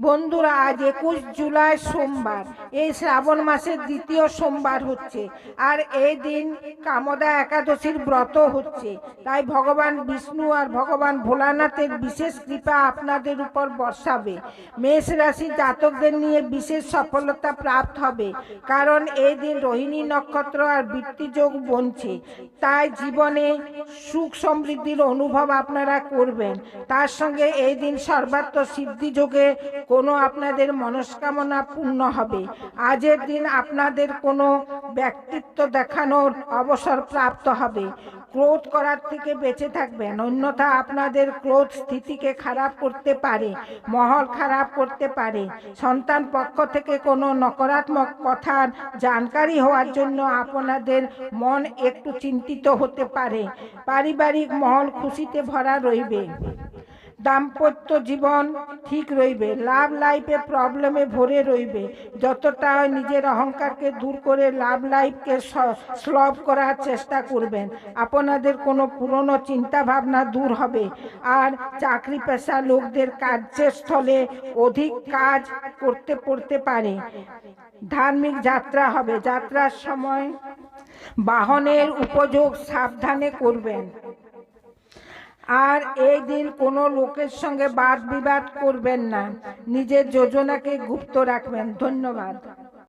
বন্ধুরা, আজ একুশ জুলাই সোমবার। এই শ্রাবণ মাসের দ্বিতীয় সোমবার হচ্ছে। আর এই দিন কামদা একাদশীর ব্রত হচ্ছে। তাই ভগবান বিষ্ণু আর ভগবান ভোলানাথের বিশেষ কৃপা আপনাদের উপর বর্ষাবে। মেষ রাশি জাতকদের নিয়ে বিশেষ সফলতা প্রাপ্ত হবে। কারণ এই দিন রোহিণী নক্ষত্র আর বৃত্তিযোগ বনছে। তাই জীবনে সুখ সমৃদ্ধির অনুভব আপনারা করবেন। তার সঙ্গে এই দিন সর্বাত্ম সিদ্ধি যোগে কোনো আপনাদের মনস্কামনা পূর্ণ হবে। আজের দিন আপনাদের কোনো ব্যক্তিত্ব দেখানোর অবসর প্রাপ্ত হবে। ক্রোধ করার থেকে বেঁচে থাকবেন। অন্যথা আপনাদের ক্রোধ স্থিতিকে খারাপ করতে পারে, মহল খারাপ করতে পারে। সন্তান পক্ষ থেকে কোনো নকারাত্মক কথার জানকারি হওয়ার জন্য আপনাদের মন একটু চিন্তিত হতে পারে। পারিবারিক মহল খুশিতে ভরা রইবে। দাম্পত্য জীবন ঠিক রইবে লাভ লাইফে প্রবলেমে ভরে রইবে। যতটা হয় নিজের অহংকারকে দূর করে লাভ লাইফকে সলভ করার চেষ্টা করবেন, আপনাদের কোনো পুরনো চিন্তা ভাবনা দূর হবে। আর চাকরি পেশা লোকদের কার্যস্থলে অধিক কাজ করতে পড়তে পারে। ধার্মিক যাত্রা হবে, যাত্রার সময় বাহনের উপযোগ সাবধানে করবেন। আর এই দিন কোনো লোকের সঙ্গে বাদ বিবাদ করবেন না। নিজের যোজনাকে গুপ্ত রাখবেন। ধন্যবাদ।